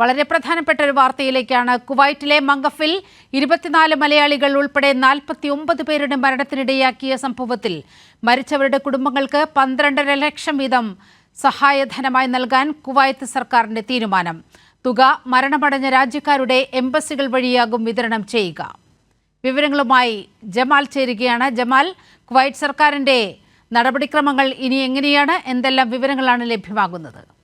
വളരെ പ്രധാനപ്പെട്ട ഒരു വാർത്തയിലേക്കാണ് കുവൈറ്റിലെ മംഗഫിൽ ഇരുപത്തിനാല് മലയാളികൾ ഉൾപ്പെടെ നാൽപ്പത്തി ഒമ്പത് പേരുടെ മരണത്തിനിടയാക്കിയ സംഭവത്തിൽ മരിച്ചവരുടെ കുടുംബങ്ങൾക്ക് പന്ത്രണ്ടര ലക്ഷം വീതം സഹായധനമായി നൽകാൻ കുവൈത്ത് സർക്കാരിന്റെ തീരുമാനം. തുക മരണമടഞ്ഞ രാജ്യക്കാരുടെ എംബസികൾ വഴിയാകും വിതരണം ചെയ്യുക. വിവരങ്ങളുമായി ജമാൽ ചേരുകയാണ്. ജമാൽ കുവൈറ്റ് സർക്കാരിന്റെ നടപടിക്രമങ്ങൾ ഇനി എങ്ങനെയാണ്? എന്തെല്ലാം വിവരങ്ങളാണ് ലഭ്യമാകുന്നത്?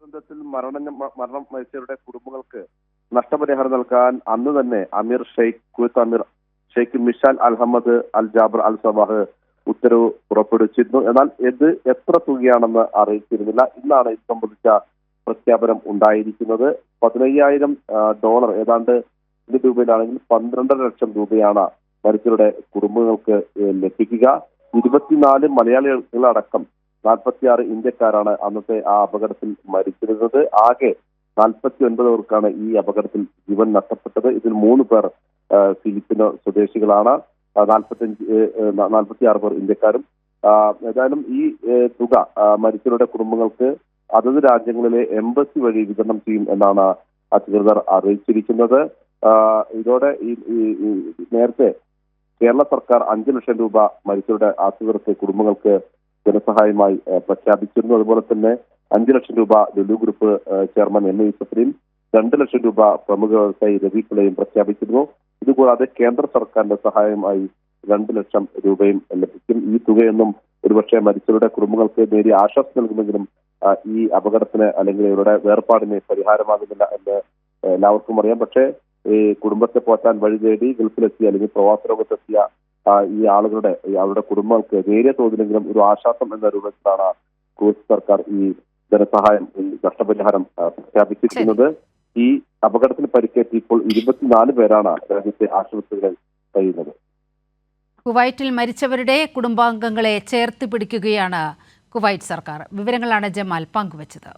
ദുരന്തത്തിൽ മരണ മരണം മരിച്ചവരുടെ കുടുംബങ്ങൾക്ക് നഷ്ടപരിഹാരം നൽകാൻ അന്ന് തന്നെ Amir Sheikh Kuwait Amir Sheikh Mishal Al Ahmad Al Jaber Al Sabah ഉത്തരവ് പുറപ്പെടുവിച്ചിരുന്നു. എന്നാൽ ഇത് എത്ര തുകയാണെന്ന് അറിയിച്ചിരുന്നില്ല. ഇന്നാണ് ഇത് സംബന്ധിച്ച പ്രഖ്യാപനം ഉണ്ടായിരിക്കുന്നത്. പതിനയ്യായിരം ഡോളർ ഏതാണ്ട് ഇന്ത്യൻ രൂപയിലാണെങ്കിൽ പന്ത്രണ്ടര ലക്ഷം രൂപയാണ് മരിച്ചവരുടെ കുടുംബങ്ങൾക്ക് ലഭിക്കുക. ഇരുപത്തിനാല് മലയാളികളടക്കം നാൽപ്പത്തിയാറ് ഇന്ത്യക്കാരാണ് അന്നത്തെ ആ അപകടത്തിൽ മരിച്ചിരുന്നത്. ആകെ നാൽപ്പത്തി ഒൻപത് പേർക്കാണ് ഈ അപകടത്തിൽ ജീവൻ നഷ്ടപ്പെട്ടത്. ഇതിൽ മൂന്ന് പേർ ഫിലിപ്പിന് സ്വദേശികളാണ്. നാൽപ്പത്തിയഞ്ച് നാൽപ്പത്തിയാറ് പേർ ഇന്ത്യക്കാരും. ഏതായാലും ഈ തുക മരിച്ചവരുടെ കുടുംബങ്ങൾക്ക് അതത് രാജ്യങ്ങളിലെ എംബസി വഴി വിതരണം ചെയ്യും എന്നാണ് അധികൃതർ അറിയിച്ചിരിക്കുന്നത്. ഇതോടെ ഈ നേരത്തെ കേരള സർക്കാർ അഞ്ചു ലക്ഷം രൂപ മരിച്ചവരുടെ ആശ്രിതർക്ക് കുടുംബങ്ങൾക്ക് ധനസഹായമായി പ്രഖ്യാപിച്ചിരുന്നു. അതുപോലെ തന്നെ അഞ്ചു ലക്ഷം രൂപ Lulu group chairman M A യൂസഫിനെയും രണ്ട് ലക്ഷം രൂപ പ്രമുഖ വ്യവസായി രവി പിള്ളയും പ്രഖ്യാപിച്ചിരുന്നു. ഇതുകൂടാതെ കേന്ദ്ര സർക്കാരിന്റെ സഹായമായി രണ്ട് ലക്ഷം രൂപയും ലഭിക്കും. ഈ തുകയൊന്നും ഒരുപക്ഷെ മരിച്ചവരുടെ കുടുംബങ്ങൾക്ക് നേരിയ ആശ്വാസം നൽകുമെങ്കിലും ഈ അപകടത്തിന് അല്ലെങ്കിൽ ഇവരുടെ വേർപാടിന് പരിഹാരമാകുന്നില്ല എന്ന് എല്ലാവർക്കും അറിയാം. പക്ഷേ ഈ കുടുംബത്തെ പോറ്റാൻ വഴി തേടി ഗൾഫിലെത്തിയ അല്ലെങ്കിൽ പ്രവാസ ലോകത്തെത്തിയ ഈ ആളുകളുടെ അവരുടെ കുടുംബങ്ങൾക്ക് നേരിയ തോതിലെങ്കിലും ഒരു ആശ്വാസം എന്ന രൂപത്തിലാണ് കുവൈറ്റ് സർക്കാർ ഈ ധനസഹായം നഷ്ടപരിഹാരം പ്രഖ്യാപിച്ചിരിക്കുന്നത്. ഈ അപകടത്തിൽ പരിക്കേറ്റ് ഇപ്പോൾ ഇരുപത്തിനാല് പേരാണ് രാജ്യത്തെ ആശുപത്രികളിൽ കഴിയുന്നത്. കുവൈറ്റിൽ മരിച്ചവരുടെ കുടുംബാംഗങ്ങളെ ചേർത്ത് പിടിക്കുകയാണ് കുവൈറ്റ് സർക്കാർ. വിവരങ്ങളാണ് ജമാൽ പങ്കുവച്ചത്.